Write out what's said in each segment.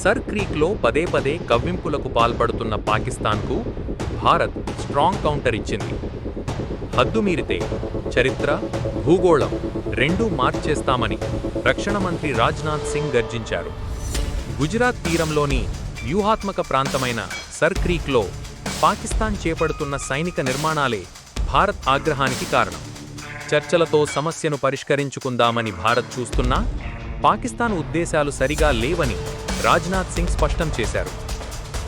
Sir క్రీక్లో పదే పదే కవ్వింపులకు పాల్పడుతున్న పాకిస్తాన్కు భారత్ స్ట్రాంగ్ కౌంటర్ ఇచ్చింది. హద్దుమీరితే చరిత్ర భూగోళం రెండూ మార్చేస్తామని రక్షణ మంత్రి రాజ్నాథ్ సింగ్ గర్జించారు. గుజరాత్ తీరంలోని వ్యూహాత్మక ప్రాంతమైన సర్ క్రీక్లో పాకిస్తాన్ చేపడుతున్న సైనిక నిర్మాణాలే భారత్ ఆగ్రహానికి కారణం. చర్చలతో సమస్యను పరిష్కరించుకుందామని భారత్ చూస్తున్నా పాకిస్తాన్ ఉద్దేశాలు సరిగా లేవని రాజ్నాథ్ సింగ్ స్పష్టం చేశారు.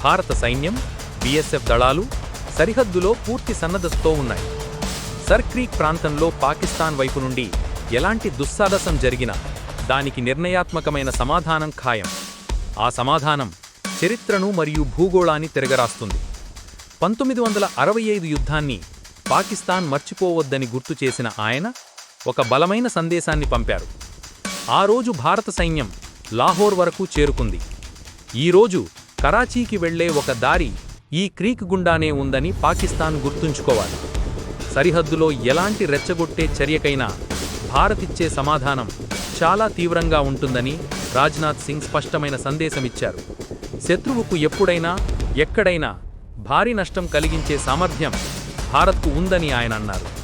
భారత సైన్యం బీఎస్ఎఫ్ దళాలు సరిహద్దులో పూర్తి సన్నద్ధతో ఉన్నాయి. సర్క్రీక్ ప్రాంతంలో పాకిస్తాన్ వైపు నుండి ఎలాంటి దుస్సాహసం జరిగినా దానికి నిర్ణయాత్మకమైన సమాధానం ఖాయం. ఆ సమాధానం చరిత్రను మరియు భూగోళాన్ని తిరగరాస్తుంది. పంతొమ్మిది వందల అరవై ఐదు యుద్ధాన్ని పాకిస్తాన్ మర్చిపోవద్దని గుర్తు చేసిన ఆయన ఒక బలమైన సందేశాన్ని పంపారు. ఆ రోజు భారత సైన్యం లాహోర్ వరకు చేరుకుంది. ఈరోజు కరాచీకి వెళ్ళే ఒక దారి ఈ క్రీక్ గుండానే ఉందని పాకిస్తాన్ గుర్తుంచుకోవాలి. సరిహద్దులో ఎలాంటి రెచ్చగొట్టే చర్యకైనా భారతిచ్చే సమాధానం చాలా తీవ్రంగా ఉంటుందని రాజ్నాథ్ సింగ్ స్పష్టమైన సందేశమిచ్చారు. శత్రువుకు ఎప్పుడైనా ఎక్కడైనా భారీ నష్టం కలిగించే సామర్థ్యం భారత్కు ఉందని ఆయన అన్నారు.